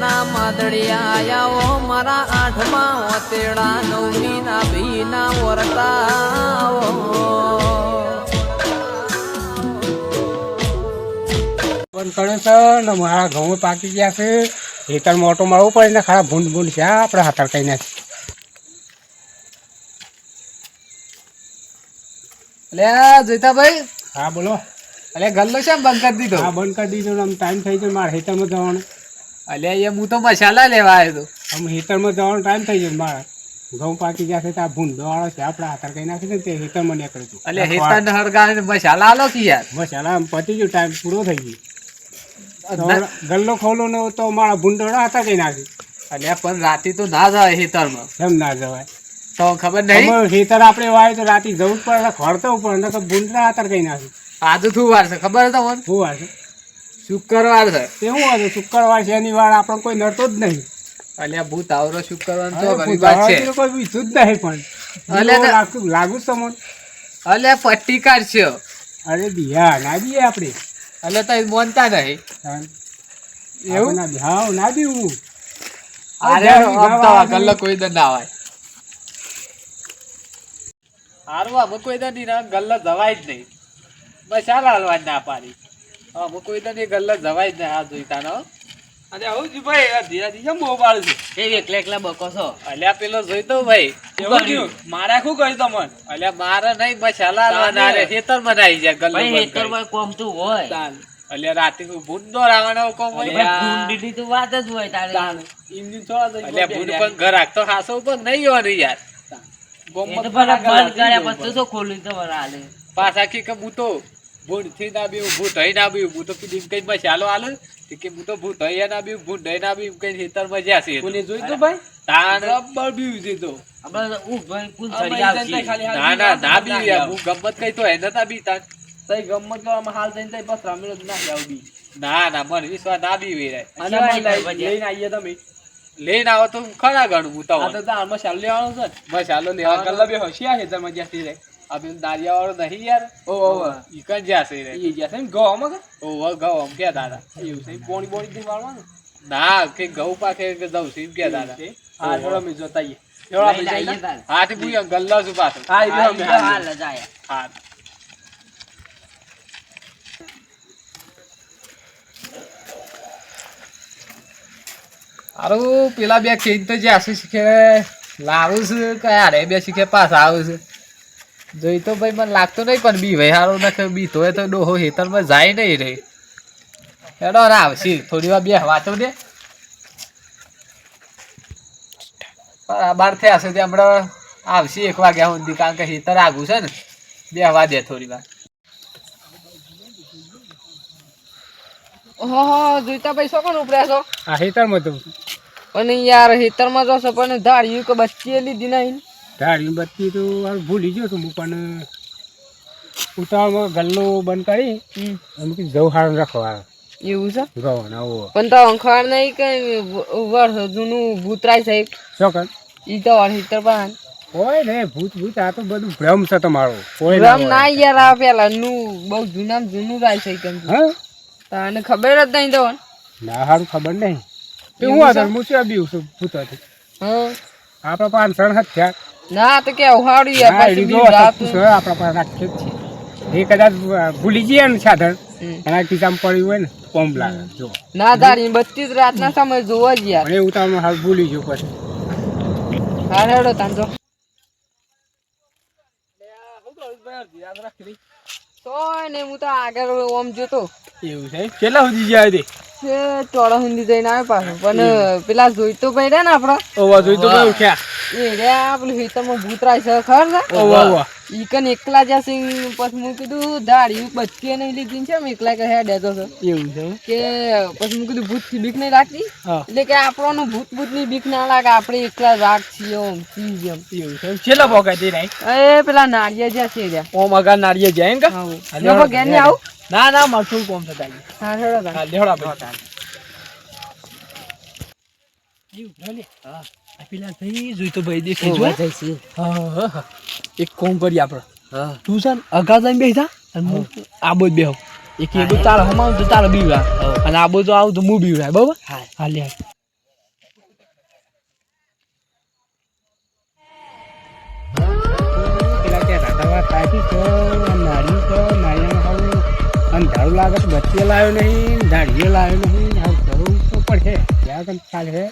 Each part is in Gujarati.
ના માદળિયા આયા ઓ મારા આઠમા ઓતેડા નવમી ના ભીના વરતા બંધ કર્યો છે ને મારા ઘઉં પાકી ગયા છે. ખેતરમાં ઓટો મારવો પડે ને ખરા ભૂંડ ભૂંડ છે. આપણે હાથર કઈ નાખી અલ્યા જોઈતાભાઈ? હા બોલો. અલ્યા ગલ્લો છે બંધ કરી દીધો? હા બંધ કરી દીધો આમ ટાઈમ થઈ ગયો મારે ખેતરમાં જવાનું. અલ્યા એ હું તો મસાલા લેવા આવ્યો હતો. આમ હીટરમાં જવાનો ટાઈમ થઈ ગયો મારા. ઘઉં પાકી ગયા છે ત્યાં ભૂંડો વાળો છે આપણે હાથર કઈ નાખી ને તે ખેતરમાં નીકળ્યું હતું અલ્યા હેતાન હરગાને મસાલા આલો કે યાર. મસાલા આમ પતી ગયું ટાઈમ પૂરો થઈ ગયો. ગલ્લો ખોલો ને તો મારા ભૂંડોળા હતા કઈ નાખી. અલ્યા પણ રાતે તો ના જવાય હેતરમાં. એમ ના જવાય? તો ખબર નહીં? હેતર આપણે વાય તો રાતે જવું જ પડે ખોરતો પડે તો ભૂંડના હાથર કઈ નાખી. આજે શું વાર છે? ખબર છે તમને? શું વાર છે? શુક્રવાર છે. કેવું હતું શુક્રવાર શનિવાર આપણને કોઈ નડતો જ નહીં. અલ્યા ભૂત આવરો શુક્રવાર તો ઘણી વાત છે. કોઈ બીજું જ નહીં પણ. અલે જીવો તો- લાગતું લાગુ જ અલ્યા પટ્ટી કાઢશે અરે બિહા ના દઈએ આપણે. અલ્યા તો મોનતા નહીં. એવું? ના હા ના દેવું અરે તો ગલ્લો કોઈ દર ના આવે હારવા કોઈ દર નહીં ના ગલ્લો જવાય જ નહીં. બસ હલવા જ ના પાડી. અમે કોઈ દર નહીં જવાય જ નહીં આ જોઈતા નો અરે આવું જ ભાઈ આ ધીરા ધીરા મોબાઈલ છે? એ એકલા એકલા બકો છો? અલ્યા પેલો જોઈતો ભાઈ એવું થયું? મારા શું કહ્યું તમને? અલ્યા મારે નહીં મસાલા હલવા ના રે ખેતરમાં નાઈ જાય ગલ્લો ભાઈ બંધ હેતર કરી. માં કોમ તું હોય. અલ્યા રાતે ભૂત નો રાવણ કોમ હોય. ભૂંડીની તો વાત જ હોય તારે. અલ્યા ભૂત પણ ઘર રાખતો હાસો પણ નહીં હોય યાર. બંધ કર્યા પછી તો ખોલી તો હાલે. પાછા કે કે હું તો ભૂંડથી ના બીવું ભૂત હઈ ના બીવું હું તો કીધું કઈ મસાલો આલો હાલ. કે હું તો ભૂત હઈ ના બીવું ભૂંડ હઈ ના બીવું કઈ ખેતરમાં જ્યાં છે જોઈ તો ભાઈ? તાણ રબર બીવું છે તો. ના ના ના બીવું હું ગમત કઈ તો હે નતા બીતા તઈ ગમત કરવામાં હાલ થઈને તઈ બસ રામેલો ના જાવ બી. ના ના મને વિશ્વાસ ના બી વેરાય. લઈને આવીએ તમે. લઈને આવો તો હું ખરા ગણું હું તો આ તો તારમાં ચાલ લેવાનો છે મસાલો લેવા ગલ્લા બે હોશિયા છે તમે જ્યાંથી રે. આ પેલું દારિયા વાળો નહીં યાર. ઓ ઓ ઈ કઈ જ્યાં છે રે? ઈ જ્યાં છે ને ગવામાં કે? ઓ ગૌ આમ કે દાદા? એવું છે પોણી પોણી થી વાળવાનું? ના કે ઘઉં પાકે કે જવું છે એમ કે દાદા? હા જોડો મે જોતા આઈએ લઈને આઈએ તારે. હા તે ભૂયા ગલ્લા છું પાછું હા ઈ હા, બે ઈ અમે તો હાલ હાલ હા. હારું પેલા બે ખેડ તો જ્યાં શીખે લાવું છું કયા રે બે શીખે પાછા આવું છું. જોઈ તો ભાઈ મને લાગતું નહીં પણ બી ભાઈ હારું નખે બી તો તો ડોહો હેતરમાં જાય નહીં રે. હેડો ના આવશે થોડી વાર બે વાંચો દે. બાર થયા છે તે હમણાં આવશે એક વાગ્યા સુધી કારણ કે હેતર આગું છે ને. બે વાગે દે થોડી વાર. હા જોઈતા ભાઈ શું કોણ ઉપડ્યા છો? આ હેતરમાં તો. પણ યાર હેતરમાં જો છો પણ ધાડ્યું કે બચ્ચી લીધી નહીં ધારી બત્તી તો હાલ ભૂલી ગયો છું હું પણ ઉતાવળમાં ગલ્લો બંધ કરી એમ કે જવું હારું રાખવા. એવું છે? પણ તો અંખાર નહીં કે વર્ષ જૂનું ભૂતરાય છે. શું કર ઈ તો વાર પણ કોઈ ને ભૂત ભૂત આ તો બધું ભ્રમ છે તમારો. કોઈ ના રમ હોય. ના યાર આ પેલા નું બહુ જૂના જૂનું રાય છે કેમ હા? તને ખબર જ નહીં તો. ના હારું ખબર નહીં. તે હું છે? હતા હું છું ભૂતાથી. હા. આપણા પાંચ ત્રણ હાથ થયા ના તો કે ઉહાડી આ પછી બીજું રાત. છે, આપણા પર રાખીએ છે? એ કદાચ ભૂલી જઈએ ને સાધન એના ખિસ્સામાં પડ્યું હોય ને કોમ લાગે. જો. ના તારી બત્તી જ રાતના સમય જોવા જ યાર. એવું તમે હાલ ભૂલી ગયો પછી. હા હેડો તાન તો તો ને હું તો આગળ ઓમ જોતો. એવું છે? કેટલા સુધી જાય તે ટોળા જઈને આવે પાછો. પણ પેલા જોઈતો પડ્યા ને આપડા જોઈતો જોઈ તો કઈ એ રહ્યા પેલું ભૂતરાય છે ખબર છે? ઓવા ઓવા ઈ કન એકલા પછી હું કીધું દાડી બચકી નહીં લીધી. છે એકલા દેતો છે? એવું છે કે પછી હું કીધું ભૂતથી બીક નહીં લાગતી? એટલે કે આપણને ભૂત ભૂતની બીક ના લાગે આપણે એકલા રાગ છીએ ઓમ સી એમ. એવું છે છેલ્લા પોકા નહીં એ પેલા નાળિયા જ્યાં છે રહ્યા ઓમ અગા નાળિયે જાય ને હા ઘેર ને આવું. ના ના મરથું કોમ થતા હા. હા. પેલા ભાઈ જોઈ એક કોમ કરી આપણે. તું છે આબો જ બેહો. એક એ તારા અને આબો તો આવું. તો હું બીવરાય બરાબર? હા. લાગે તો બચ્ચે લાવ્યો નહીં દાઢીએ લાવ્યો નહીં આવું કરવું તો પડશે. ત્યાં કાલે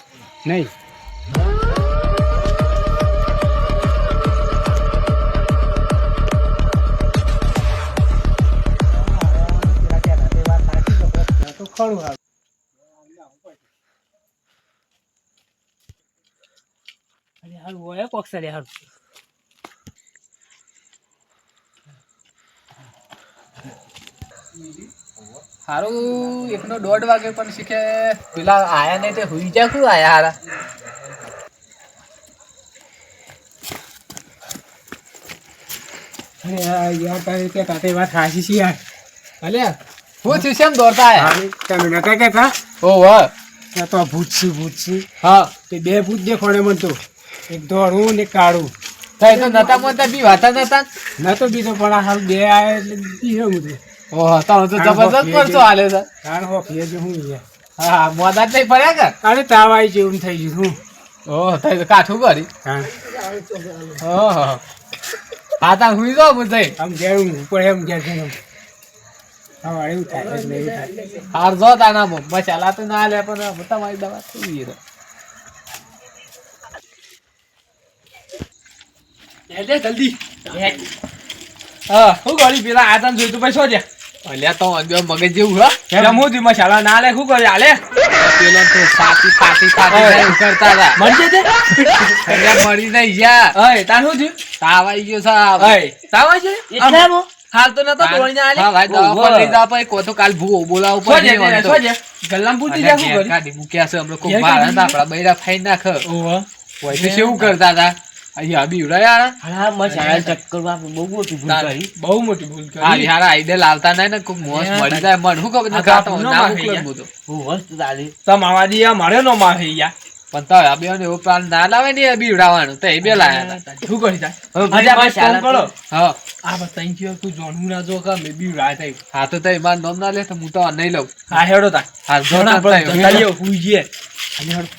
નહીં? ખરું હારું અરે હારું હોય કોક સરે હારું. હારું એકનો દોઢ વાગે પણ શીખે. પેલા આયા નહીં તે હુઈ જા શું આયા હારા? અરે યાર તારી કે તાતે વાત હાસી છે યાર. અલ્યા હું છું શેમ દોડતા આયા તમે નતા કહેતા ઓ વાહ ત્યાં તો ભૂત છે ભૂત છે હા તે બે ભૂત દેખોડે મને તો એક ધોળું ને કાળું તઈ તો નતા મોતા બી વાતા નતા ન તો બીજો પણ આ હારું બે આવે એટલે બીજો બધું ઓહો તો તો જબરદસ્ત પરસો હાલે છે કારણ હો જો હું હા મોદા જ નહીં પડ્યા કે અરે તાવ આવી જેવું થઈ ગયું હું ઓહ તઈ તો કાઠું કરી હા ઓહો હા તા હું જો જઈ આમ ઘેર ઉપર એમ ઘેર ઘેર એમ. હા એવું થાય. એટલે એવું થાય. હાર જો તાના મો. મસાલા તો ના લે પણ તમારી દવા થઈ રહી એટલે જલ્દી. હા હું ગળી પેલા આતન જોઈતું પછી શું છે? અલ્યા તો અંજો મગજ જેવું હા. જમવું દી મસાલા ના લે શું કરે હાલે પેલો તો સાતી કરતા હતા. જતે અલ્યા મળી નહીં ગયા. અય તાન શું થયું તાવ આવી ગયો સાહેબ. તાવ આવી ગયો? એટલે હાલ તો નતો દોડીને આલે. હા ભાઈ દવા પર લઈ જા પછી કોતો કાલ ભૂ બોલાવું શું છે પડે ગલ્લામ પૂછી જા શું કરી કાઢી મૂક્યા છે હમણાં કો કાઢી હતા આપણા બૈરા ફાઈ નાખ. ઓહો. હોય તો કેવું કરતા હતા? અહીંયા બી ઉડાયા હા મસાલા ચક્કરમાં બહુ મોટી ભૂલ કરી. બહુ મોટી ભૂલ હા યાર આઈડે લાવતા નહીં ને કોઈ મોસ હે, મળી જાય મન શું ખબર આ નતા તો ના ના મોકલો મારે હું તો. હું વસ્તુ તારી તમ આવાજી આ મારે નો માર થઈ ગયા. પણ તો આ બેન એવો પ્લાન ના લાવે ને બી ઉડાવવાનું તો એ બે લાયા હતા. શું કરી જાય ભાઈ આપણે કરો. હા. આ બતાઈ ગયો તું જોણું ના જો કે મે બી રાય થઈ હા તો તઈ માર નામ ના લે તો હું તો નહીં લઉં. હા હેડો તા હા જોણા તઈ. હુઈ ગયે અને હેડો.